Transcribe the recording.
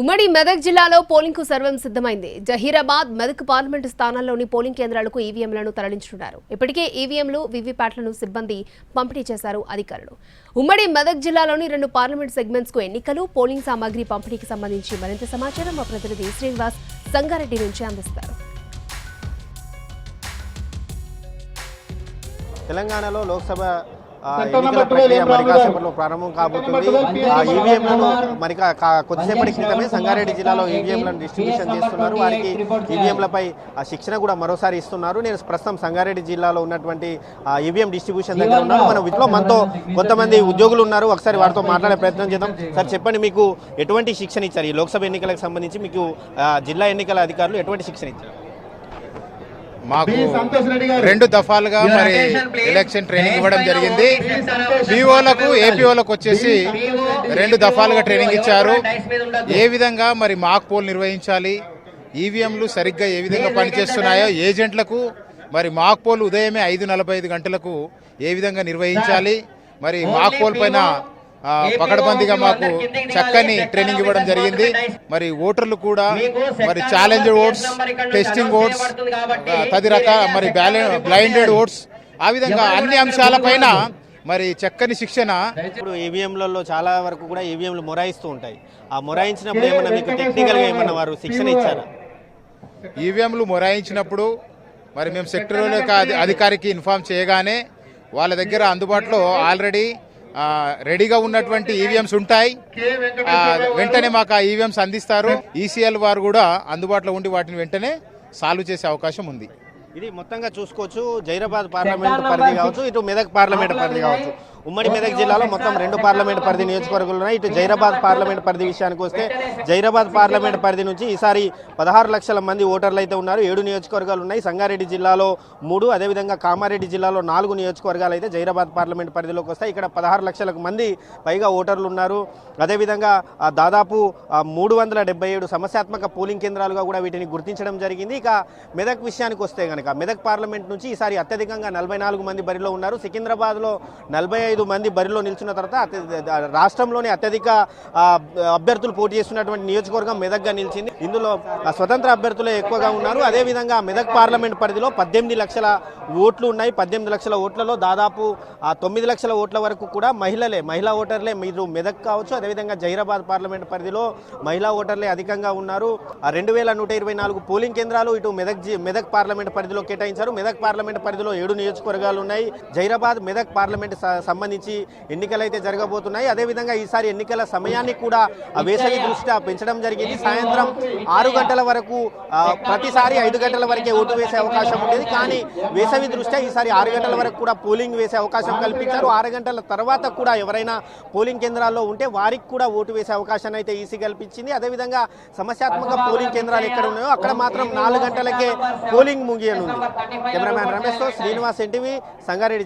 ఉమ్మడి మెదక్ జిల్లాలో పోలింగ్కు సర్వం సిద్ధమైంది. జహీరాబాద్ మెదక్ పార్లమెంటు స్థానాల్లోని పోలింగ్ కేంద్రాలకు ఈవీఎంలను తరలించుతున్నారు ఇప్పటికే ఈవీఎంలు వివిప్యాట్లను సిబ్బంది పంపిణీ చేశారు అధికారులు. ఉమ్మడి మెదక్ జిల్లాలోని రెండు పార్లమెంట్ సెగ్మెంట్స్కు ఎన్నికలు పోలింగ్ సామాగ్రి పంపిణీకి సంబంధించి మరింత సమాచారం మా ప్రతినిధి శ్రీనివాస్ సంగారెడ్డి నుంచి అందిస్తారు. తెలంగాణలో లోక్సభ ఎన్నికల ప్రక్రియ మరి కాసేపట్లో ప్రారంభం కాబోతుంది. ఆ ఈవీఎంలను మరి కొద్దిసేపటి క్రితమే సంగారెడ్డి జిల్లాలో ఈవీఎంలను డిస్ట్రిబ్యూషన్ చేస్తున్నారు. వారికి ఈవీఎంలపై ఆ శిక్షణ కూడా మరోసారి ఇస్తున్నారు. నేను ప్రస్తుతం సంగారెడ్డి జిల్లాలో ఉన్నటువంటి ఈవీఎం డిస్ట్రిబ్యూషన్ దగ్గర ఉన్నాను. మన వీటిలో మనతో కొంతమంది ఉద్యోగులు ఉన్నారు. ఒకసారి వారితో మాట్లాడే ప్రయత్నం చేద్దాం. సార్ చెప్పండి మీకు ఎటువంటి శిక్షణ ఇచ్చారు? ఈ లోక్సభ ఎన్నికలకు సంబంధించి మీకు జిల్లా ఎన్నికల అధికారులు ఎటువంటి శిక్షణ ఇచ్చారు? మాకు రెండు దఫాలుగా మరి ఎలక్షన్ ట్రైనింగ్ ఇవ్వడం జరిగింది. పీఓలకు ఏపీఓలకు వచ్చేసి రెండు దఫాలుగా ట్రైనింగ్ ఇచ్చారు. ఏ విధంగా మరి మాక్ పోల్ నిర్వహించాలి? ఈవీఎంలు సరిగ్గా ఏ విధంగా పనిచేస్తున్నాయో ఏజెంట్లకు మరి మాక్ పోల్ ఉదయమే ఐదు నలభై ఐదు గంటలకు ఏ విధంగా నిర్వహించాలి? మరి మాక్ పోల్ పైన పకడ్బందీగా మాకు చక్కని ట్రైనింగ్ ఇవ్వడం జరిగింది. మరి ఓటర్లు కూడా మరి ఛాలెంజ్ ఓట్స్ టెస్టింగ్ ఓట్స్ ఆ, తది రకాల మరి బ్లైండెడ్ ఓట్స్. ఆ విధంగా అన్ని అంశాలపైన మరి చక్కని శిక్షణ ఇప్పుడు ఈవీఎంలలో చాలా వరకు కూడా ఈవీఎంలు మొరాయిస్తూ ఉంటాయి. ఆ మొరాయించినప్పుడు ఏమన్నా మీకు టెక్నికల్గా ఏమన్నా వారు శిక్షణ ఇచ్చారా? ఈవీఎంలు మొరాయించినప్పుడు మరి మేము సెక్టర్ అధికారికి ఇన్ఫామ్ చేయగానే వాళ్ళ దగ్గర అందుబాటులో ఆల్రెడీ రెడీగా ఉన్నటువంటి ఈవీఎంస్ ఉంటాయి. ఆ, వెంటనే మాకు ఆ ఈవీఎంస్ అందిస్తారు. ఈసీఎల్ వారు కూడా అందుబాటులో ఉండి వాటిని వెంటనే సాల్వ్ చేసే అవకాశం ఉంది. ఇది మొత్తంగా చూసుకోవచ్చు. జైరాబాద్ పార్లమెంట్ పరిధి కావచ్చు ఇటు మెదక్ పార్లమెంట్ పరిధి కావచ్చు. ఉమ్మడి మెదక్ జిల్లాలో మొత్తం రెండు పార్లమెంట్ పరిధి నియోజకవర్గాలు ఉన్నాయి. ఇటు జైరాబాద్ పార్లమెంట్ పరిధి విషయానికి వస్తే జైరాబాద్ పార్లమెంట్ పరిధి నుంచి ఈసారి పదహారు లక్షల మంది ఓటర్లు అయితే ఉన్నారు. ఏడు నియోజకవర్గాలు ఉన్నాయి. సంగారెడ్డి జిల్లాలో మూడు అదేవిధంగా కామారెడ్డి జిల్లాలో నాలుగు నియోజకవర్గాలు అయితే జైరాబాద్ పార్లమెంట్ పరిధిలోకి వస్తాయి. ఇక్కడ పదహారు లక్షలకు మంది పైగా ఓటర్లు ఉన్నారు. అదేవిధంగా దాదాపు మూడు వందల డెబ్బై ఏడు సమస్యాత్మక పోలింగ్ కేంద్రాలుగా కూడా వీటిని గుర్తించడం జరిగింది. ఇక మెదక్ విషయానికి వస్తే కనుక మెదక్ పార్లమెంట్ నుంచి ఈసారి అత్యధికంగా నలభై నాలుగు మంది బరిలో ఉన్నారు. సికింద్రాబాద్లో నలభై ఐదు మంది బరిలో నిలిచిన తర్వాత రాష్ట్రంలోని అత్యధిక అభ్యర్థులు పోటీ చేస్తున్నటువంటి నియోజకవర్గం మెదక్గా నిలిచింది. ఇందులో స్వతంత్ర అభ్యర్థులే ఎక్కువగా ఉన్నారు. అదేవిధంగా మెదక్ పార్లమెంట్ పరిధిలో పద్దెనిమిది లక్షల ఓట్లు ఉన్నాయి. పద్దెనిమిది లక్షల ఓట్లలో దాదాపు తొమ్మిది లక్షల ఓట్ల వరకు కూడా మహిళలే మహిళా ఓటర్లే మీరు మెదక్ కావచ్చు. అదేవిధంగా జైరాబాద్ పార్లమెంట్ పరిధిలో మహిళా ఓటర్లే అధికంగా ఉన్నారు. ఆ రెండు వేల నూట ఇరవై నాలుగు పోలింగ్ కేంద్రాలు ఇటు మెదక్ మెదక్ పార్లమెంట్ పరిధిలో కేటాయించారు. మెదక్ పార్లమెంట్ పరిధిలో ఏడు నియోజకవర్గాలు ఉన్నాయి. జైరాబాద్ మెదక్ పార్లమెంట్ సంబంధించి సంబంధించి ఎన్నికలైతే జరగబోతున్నాయి అదేవిధంగా ఈసారి ఎన్నికల సమయాన్ని కూడా వేసవి దృష్ట్యా పెంచడం జరిగింది. సాయంత్రం ఆరు గంటల వరకు ప్రతిసారి ఐదు గంటల వరకే ఓటు వేసే అవకాశం ఉండేది. కానీ వేసవి దృష్ట్యా ఈసారి ఆరు గంటల వరకు కూడా పోలింగ్ వేసే అవకాశం కల్పించారు. ఆరు గంటల తర్వాత కూడా ఎవరైనా పోలింగ్ కేంద్రాల్లో ఉంటే వారికి కూడా ఓటు వేసే అవకాశాన్ని అయితే ఈసీ కల్పించింది. అదేవిధంగా సమస్యాత్మక పోలింగ్ కేంద్రాలు ఎక్కడ ఉన్నాయో అక్కడ మాత్రం నాలుగు గంటలకే పోలింగ్ ముగియనుంది. కెమెరామ్యాన్ రమేష్తో శ్రీనివాస్ ఎన్టీవీ సంగారెడ్డి